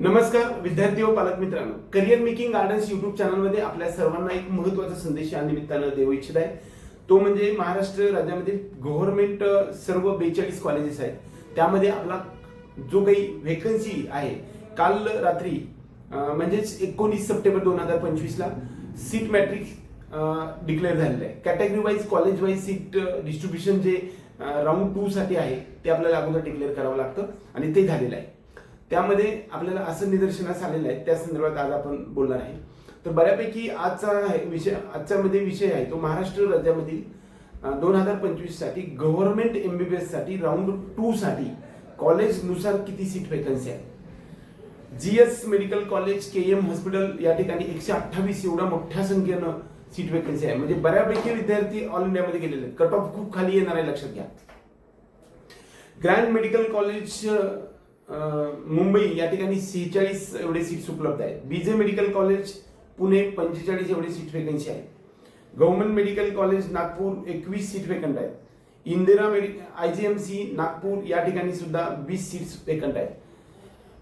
नमस्कार विद्यार्थी व पालक मित्रांनो. करिअर मेकिंग गार्डन्स युट्यूब चॅनलमध्ये आपल्या सर्वांना एक महत्त्वाचा संदेश या निमित्तानं देऊ इच्छित आहे. तो म्हणजे महाराष्ट्र राज्यामधील गव्हर्नमेंट सर्व बेचाळीस कॉलेजेस आहेत. त्यामध्ये आपला जो काही व्हेकन्सी आहे काल रात्री म्हणजेच एकोणीस सप्टेंबर दोन हजार पंचवीसला सीट मॅट्रिक डिक्लेअर झालेलं आहे. Category wise college wise seat distribution जे राऊंड टू साठी आहे ते आपल्याला अगोदर डिक्लेअर करावं लागतं आणि ते झालेलं आहे. त्यामध्ये आपल्याला असं निदर्शनास आलेलं आहे त्या संदर्भात आज आपण बोलणार आहे. तर बऱ्यापैकी आजचा विषय आजच्या मध्ये विषय आहे तो महाराष्ट्र राज्यामधील दोन हजार पंचवीससाठी गव्हर्नमेंट एमबीबीएससाठी राऊंड टू साठी कॉलेजनुसार किती सीट वेकन्सी आहे? G S medical college K M hospital या ठिकाणी एकशे अठ्ठावीस एवढ्या मोठ्या संख्येनं सीट वेकन्सी आहे. म्हणजे बऱ्यापैकी विद्यार्थी ऑल इंडियामध्ये गेलेले आहेत. कट ऑफ खूप खाली येणार आहे लक्षात घ्या. ग्रँड मेडिकल कॉलेज मुंबई या ठिकाणी सेहेचाळीस एवढे सीट्स उपलब्ध आहेत. बीजे मेडिकल कॉलेज पुणे पंचेचाळीस एवढे सीट वेकन्सी आहे. गव्हर्नमेंट मेडिकल कॉलेज नागपूर एकवीस सीट वेकंट आहेत. Indira मेडि I G M C Nagpur या ठिकाणी सुद्धा वीस सीट्स वेकंट आहेत.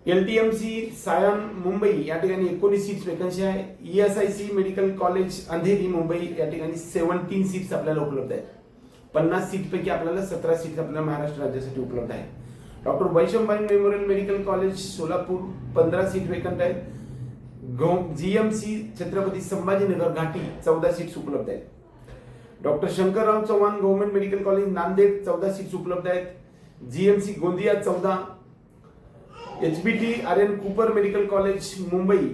L T M C Sion Mumbai या ठिकाणी एकोणीस सीट्स वेकन्सी आहे. E S I C medical college Andheri Mumbai या ठिकाणी सेवन्टीन सीट्स आपल्याला उपलब्ध आहेत. पन्नास सीटपैकी आपल्याला सतरा सीट्स आपल्या महाराष्ट्र राज्यासाठी उपलब्ध आहेत. Doctor Vaishampayan memorial medical college Solapur पंधरा सीट वेकंट आहेत. जीएमसी छत्रपती संभाजीनगर घाटी चौदा सीट्स उपलब्ध आहेत. Doctor Shankarrao Chavan government medical college Nanded चौदा सीट्स उपलब्ध आहेत. जीएमसी गोंदिया चौदा. H B T R N Cooper medical college Mumbai.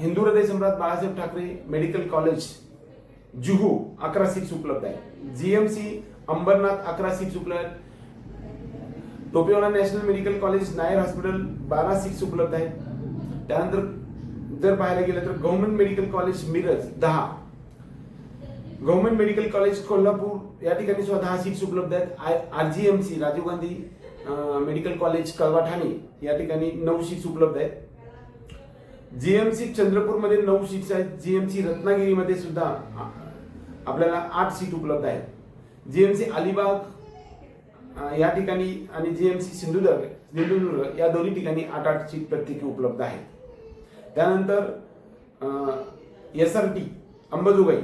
Hindu Hriday Samrat Balasaheb Thackeray medical college Juhu अकरा सीट्स उपलब्ध आहेत. जीएमसी अंबरनाथ अकरा सीट्स उपलब्ध आहेत. Topiwala national medical college Nair hospital बारा सीट्स उपलब्ध आहेत. त्यानंतर जर पाहायला गेलं तर गव्हर्नमेंट मेडिकल कॉलेज मिरज दहा. गव्हर्नमेंट मेडिकल कॉलेज कोल्हापूर या ठिकाणी सुद्धा दहा सीट्स उपलब्ध आहेत. I R G M C Rajiv Gandhi medical college Kalwa Thane या ठिकाणी नऊ सीट्स उपलब्ध आहेत. जीएमसी चंद्रपूरमध्ये नऊ सीट्स आहेत. जीएमसी रत्नागिरीमध्ये सुद्धा आपल्याला आठ सीट उपलब्ध आहेत. जीएमसी अलिबाग या ठिकाणी आणि G M C Sindhudurg Sindhudurg या दोन्ही ठिकाणी आठ आठ सीट प्रत्येकी उपलब्ध आहेत. त्यानंतर एस आर टी अंबाजोगाई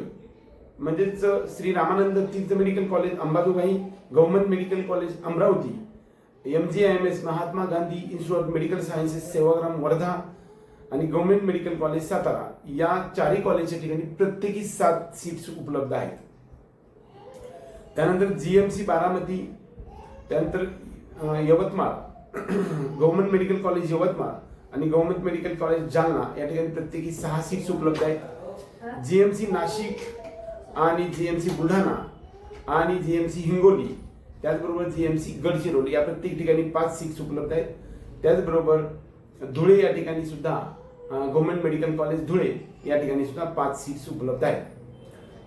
म्हणजेच Shri Ramanand Tirth medical college Ambajogai government medical college Amravati M G I M S Mahatma Gandhi institute of medical sciences Sevagram Wardha आणि गव्हर्मेंट मेडिकल कॉलेज सातारा या चारही कॉलेजच्या ठिकाणी प्रत्येकी सात सीट्स उपलब्ध आहेत. त्यानंतर जी एम सी बारामती त्यानंतर Yavatmal. Government medical college Yavatmal आणि गव्हर्नमेंट मेडिकल कॉलेज जालना या ठिकाणी प्रत्येकी सहा सीट्स उपलब्ध आहेत. जीएमसी नाशिक आणि जीएमसी बुलढाणा आणि जीएमसी हिंगोली त्याचबरोबर जीएमसी गडचिरोली या प्रत्येक ठिकाणी पाच सीट्स उपलब्ध आहेत. त्याचबरोबर धुळे या ठिकाणी सुद्धा गव्हर्नमेंट मेडिकल कॉलेज धुळे या ठिकाणी सुद्धा पाच सीट्स उपलब्ध आहेत.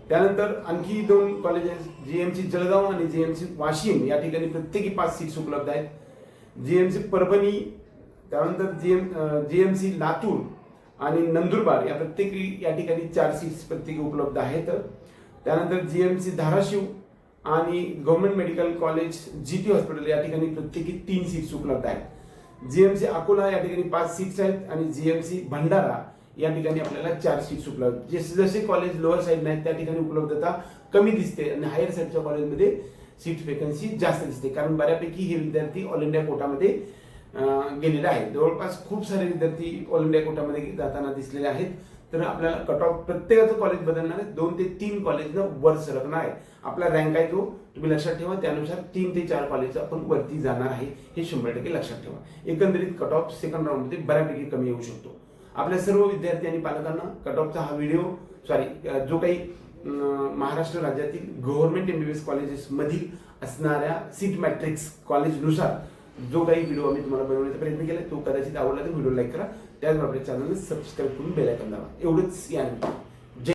त्यानंतर आणखी दोन colleges G M C Jalgaon आणि जी एम सी वाशिम या ठिकाणी प्रत्येकी पाच सीट्स उपलब्ध आहेत. जी एम सी परभणी त्यानंतर G M G M C Latur आणि नंदुरबार या प्रत्येकी या ठिकाणी चार सीट्स प्रत्येकी उपलब्ध आहेत. त्यानंतर जी एम सी धाराशिव आणि government medical college G T hospital या ठिकाणी प्रत्येकी तीन सीट्स उपलब्ध आहेत. जी एम सी अकोला या ठिकाणी पाच सीट्स आहेत आणि जी एम सी भंडारा या ठिकाणी आपल्याला चार सीट्स उपलब्ध. जसे जसे कॉलेज लोअर साईडला आहेत त्या ठिकाणी उपलब्धता कमी दिसते आणि हायर साईडच्या कॉलेजमध्ये सीट वेकन्सी जास्त दिसते. कारण बऱ्यापैकी हे विद्यार्थी ऑल इंडिया कोटामध्ये गेलेले आहेत. जवळपास खूप सारे विद्यार्थी ऑल इंडिया कोटामध्ये जाताना दिसलेले आहेत. तर आपल्याला कट ऑफ प्रत्येकाचं कॉलेज बदलणार आहे. दोन ते तीन कॉलेजनं वर सरकणार आहे. आपला रँक आहे जो तुम्ही लक्षात ठेवा त्यानुसार तीन ते चार कॉलेज आपण वरती जाणार आहे. हे शंभर टक्के लक्षात ठेवा. एकंदरीत कट ऑफ सेकंड राऊंडमध्ये बऱ्यापैकी कमी येऊ शकतो. आपल्या सर्व विद्यार्थी आणि पालकांना कट ऑफचा हा व्हिडिओ सॉरी जो काही महाराष्ट्र राज्यातील गव्हर्नमेंट एमबीबीएस एस कॉलेजेसमधील असणाऱ्या सीट मॅट्रिक्स कॉलेजनुसार जो काही व्हिडिओ आम्ही तुम्हाला बनवण्याचा प्रयत्न केला तो कदाचित आवडला तर व्हिडिओ लाईक करा. त्याचबरोबर चॅनलला सबस्क्राईब करून बेल आयकॉन दाबा. एवढंच या